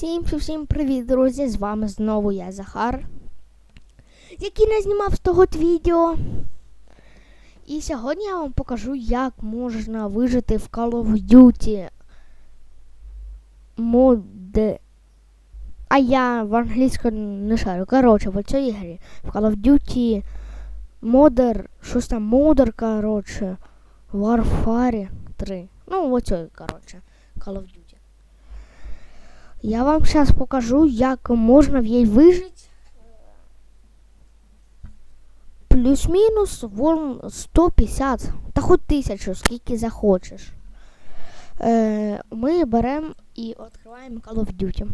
Всім всім привіт, друзі! З вами знову я Захар, який не знімав з того відео. І сьогодні я вам покажу, як можна вижити в Call of Duty моди. А я в англійську не шарю. Коротше, в цій ігрі в Call of Duty Modern, щось там Modern, коротше, Warfare 3. Ну, оцей, коротше, Call of Duty. Я вам зараз покажу, як можна в ній вижити. Плюс-мінус вон 150, та хоч тисячу, скільки захочеш. Е, ми беремо і відкриваємо Call of Duty.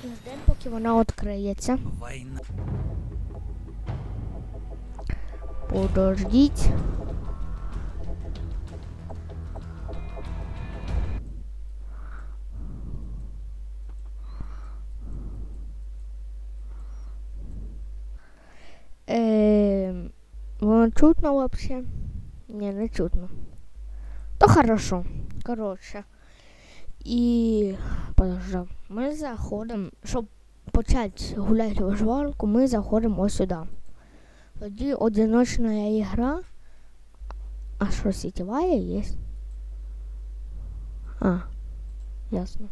Ждемо, поки вона відкриється. Подождіть. Воно чутно вообще? Не, не чутно. То хорошо. Коротше. І подожди. Ми заходимо, щоб почати гуляти виживалку, ми заходимо ось сюди. Тоді одиночна ігра. А що сетєва є? А, ясно.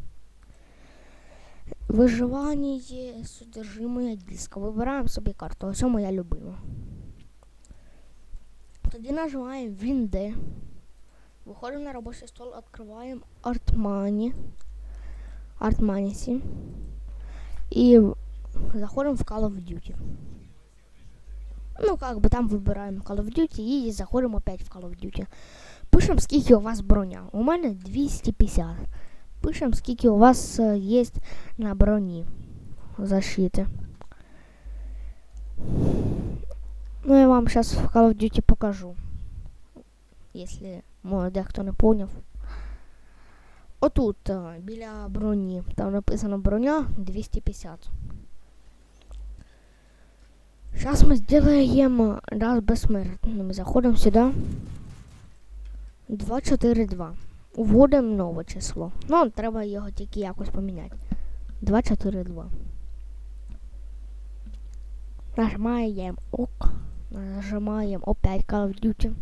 Виживання є содержимое диска. Вибираємо собі карту. Ось моя любима. Тоді нажимаємо Вінде. Виходимо на робочий стол, відкриваємо Artmani. Artmani 7. І заходимо в Call of Duty. Ну, как бы там вибираємо Call of Duty і заходимо опять в Call of Duty. Пишемо, скільки у вас броня. У мене 250. Пишемо, скільки у вас е, є на броні защити. Ну, я вам зараз в Call of Duty покажу. Якщо може дехто не поняв. Отут, біля броні, там написано броня 250. Сейчас мы сделаем раз безсмертним. Заходимо сюди. 242. Вводимо нове число. Ну, треба його тільки якось поміняти. 242. Нажимаємо ок. Нажимаємо опять Call of Duty.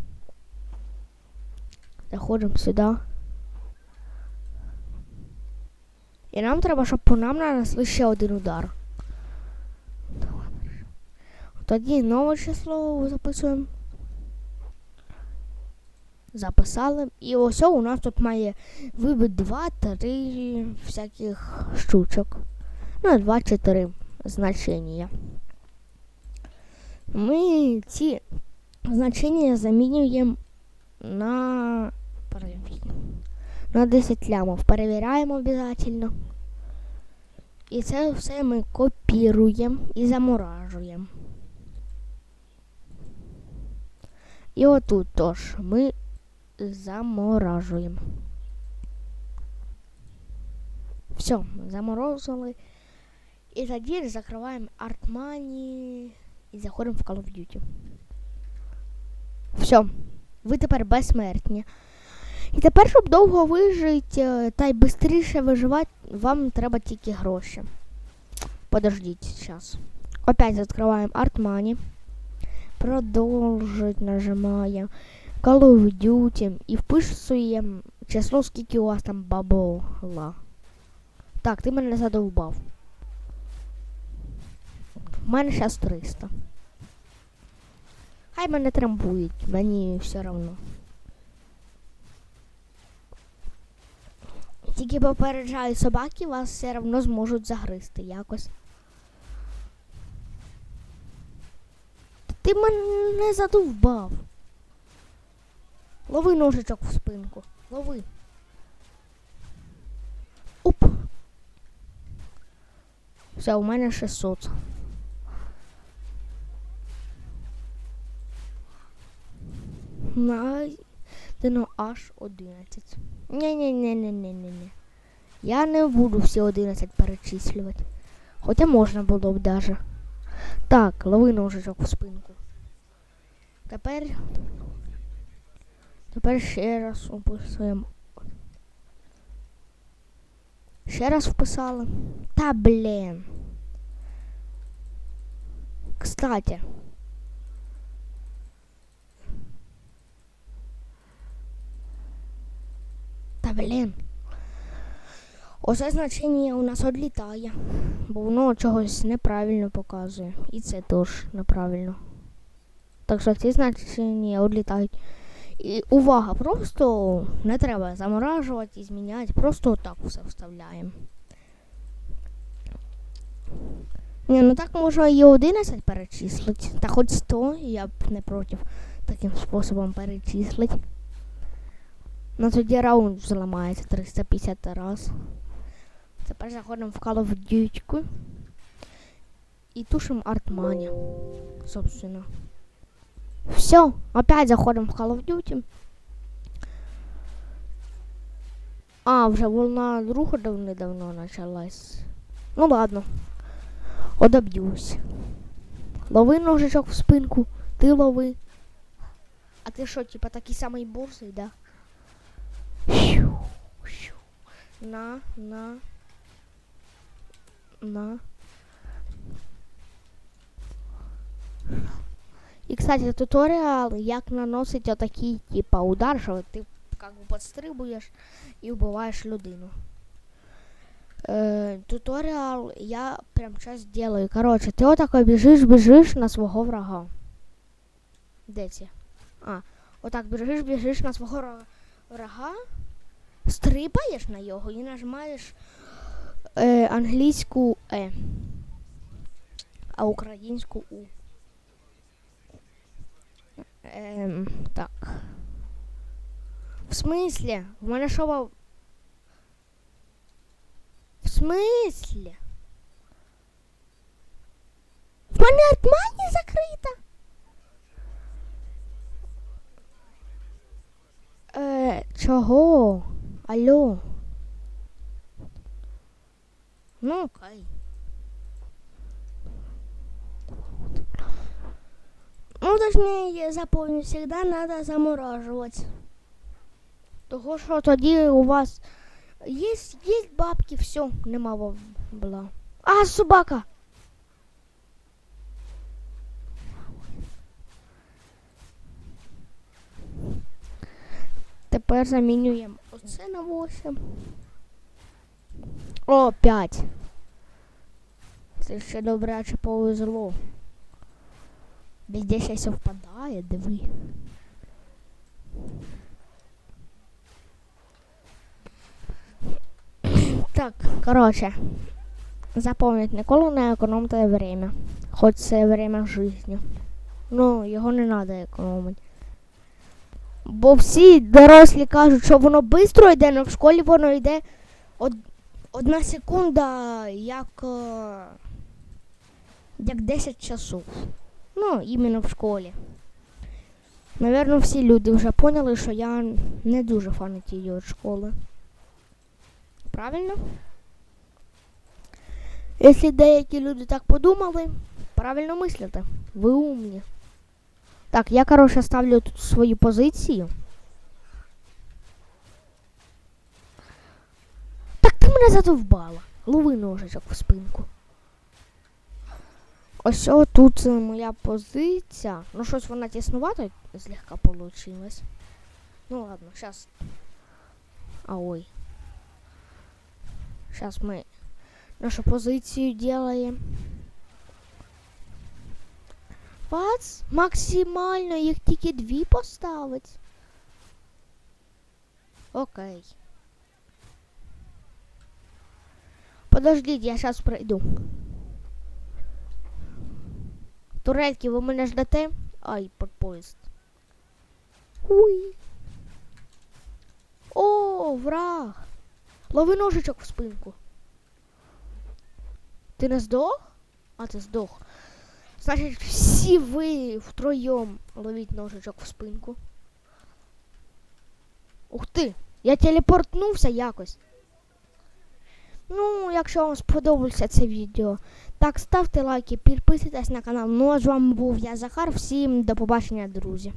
Заходимо сюди. І нам треба, щоб по нам нанесли ще один удар. Тоді нове число записуємо. Записали. І ось у нас тут має вибити 2-3 всяких штучок. Ну, 2-4 значення. Ми ці значення замінюємо на на 10 лямов. Перевіряємо обов'язково. І це все ми копіруємо і заморажуємо. І отут теж ми заморажуємо. Все, заморозили. І тоді закриваємо Artmani і заходимо в Call of Duty. Все, ви тепер безсмертні. І тепер, щоб довго вижити та й швидше виживати, вам треба тільки гроші. Подождіть зараз. Опять відкриваємо Artmani. Продовжить нажимаємо. Call of Duty і вписуємо число, скільки у вас там бабла. Так, ти мене задовбав. У мене зараз 300. Хай мене трамбують, мені все одно. Тільки попереджаю собаки, вас все одно зможуть загризти якось. Ти мене задовбав. Лови ножичок в спинку. Лови. Оп. Все, у мене 600. Найдено аж 11. Ні-ні-ні-ні-ні-ні. Я не буду всі 11 перечислювати. Хоча можна було б даже. Так, лови ножичок в спинку. Тепер. Тепер ще раз описуємо. Ще раз вписали. Та блін. Кстати. Та блін. Оце значення у нас відлітає, бо воно чогось неправильно показує. І це теж неправильно. Так що ці значення відлітають. І увага, просто не треба заморажувати і зміняти, просто отак все вставляємо. Ні, ну так можна і 11 перечислити. Та хоч 100, я б не проти таким способом перечислити. Ну тоді раунд зламається 350 раз. Тепер заходимо в Call of Duty і тушимо Артмані. Собственно. Все, опять заходимо в Call of Duty. А, вже волна друга давно началась. Ну ладно. Одоб'юсь. Лови ножичок в спинку, ти лови. А ти що, типа такий самий бурсий, да? На, на. На. І, кстати, туторіал, як наносить отакий, типа, удар, що ти как бы подстрибуєш і вбиваєш людину. Е, туторіал я прям сейчас делаю. Короче, ти отако біжиш, біжиш на свого врага. Де ці? А, отак біжиш, біжиш на свого врага, стрибаєш на його і нажимаєш е, англійську Е, а українську У. Ем, так. В смислі? В мене що во- В смислі? В мене артмані закрита. Е, чого? Алло. Ну, окей. Ну, точнее, я запомню, всегда надо замораживать. Того, що тоді у вас есть, есть бабки, все, нема була. А, собака! Тепер замінюємо оце на 8. О, 5. Це ще добряче повезло. Везде ще совпадає, диви. Так, короче. Запомніть, ніколи не економте время. Хоч це время жизни. Ну, його не треба економити. Бо всі дорослі кажуть, що воно швидко йде, але в школі воно йде од... одна секунда, як, е, як 10 часов. Ну, іменно в школі. Наверно, всі люди вже поняли, що я не дуже фанатію від школи. Правильно? Якщо деякі люди так подумали, правильно мислите. Ви умні. Так, я, короче, ставлю тут свою позицію. Так ти мене задовбала. Лови ножичок в спинку. Ось тут е, моя позиція. Ну, щось вона тіснувато злегка получилась. Ну ладно, сейчас. А ой. Сейчас мы нашу позицию делаем. Бац, максимально їх тільки дві поставить. Окей. Подождіть, я зараз прийду. Турельки, ви мене ждете? Ай, под поїзд. Уй. О, враг. Лови ножичок в спинку. Ти не здох? А, ти здох. Значить, всі ви втроем ловіть ножичок в спинку. Ух ти! Я телепортнувся якось. Ну, якщо вам сподобалося це відео, так ставте лайки, підписуйтесь на канал. Ну а з вами був я Захар. Всім до побачення, друзі.